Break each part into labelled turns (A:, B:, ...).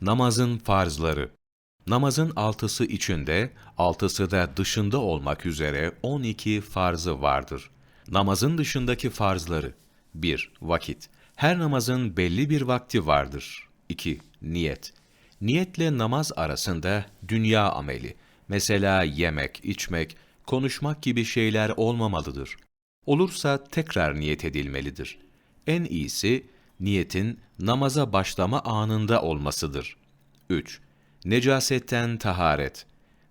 A: Namazın farzları Namazın altısı içinde, altısı da dışında olmak üzere 12 farzı vardır. Namazın dışındaki farzları 1. Vakit Her namazın belli bir vakti vardır. 2. Niyet Niyetle namaz arasında dünya ameli, mesela yemek, içmek, konuşmak gibi şeyler olmamalıdır. Olursa tekrar niyet edilmelidir. En iyisi niyetin namaza başlama anında olmasıdır. 3. Necasetten taharet.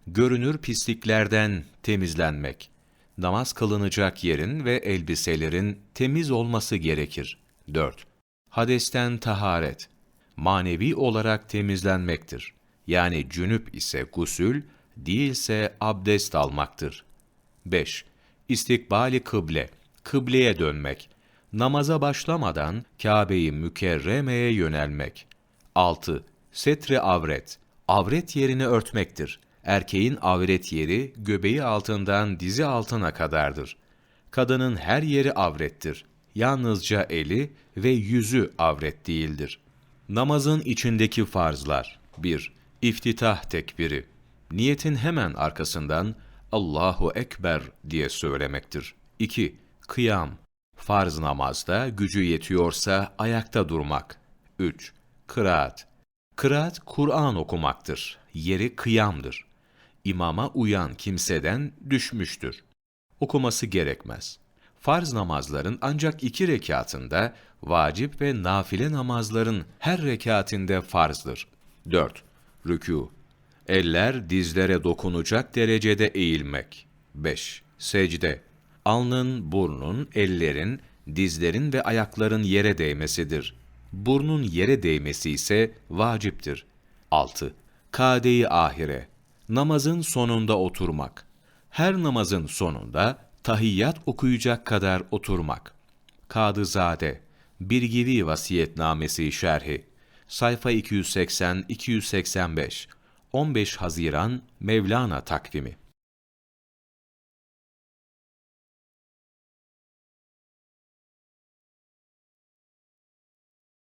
A: Görünür pisliklerden temizlenmek. Namaz kılınacak yerin ve elbiselerin temiz olması gerekir. 4. Hadesten taharet. Manevi olarak temizlenmektir. Yani cünüp ise gusül, değilse abdest almaktır. 5. İstikbali kıble, kıbleye dönmek. Namaza başlamadan Kabe-i Mükerreme'ye yönelmek. 6. Setre avret, avret yerini örtmektir. Erkeğin avret yeri göbeği altından dizi altına kadardır. Kadının her yeri avrettir. Yalnızca eli ve yüzü avret değildir. Namazın içindeki farzlar 1. İftitah tekbiri. Niyetin hemen arkasından Allahu Ekber diye söylemektir. 2. Kıyam. Farz namazda gücü yetiyorsa ayakta durmak. 3. Kıraat. Kıraat Kur'an okumaktır. Yeri kıyamdır. İmama uyan kimseden düşmüştür. Okuması gerekmez. Farz namazların ancak iki rekatında, vacip ve nafile namazların her rekatinde farzdır. 4. Rükû. Eller dizlere dokunacak derecede eğilmek. 5. Secde. Alnın, burnun, ellerin, dizlerin ve ayakların yere değmesidir. Burnun yere değmesi ise vaciptir. 6. Kade-i ahire. Namazın sonunda oturmak. Her namazın sonunda tahiyyat okuyacak kadar oturmak. Kadızade. Birgivi Vasiyetnamesi Şerhi. Sayfa 280-285. 15 Haziran Mevlana takvimi.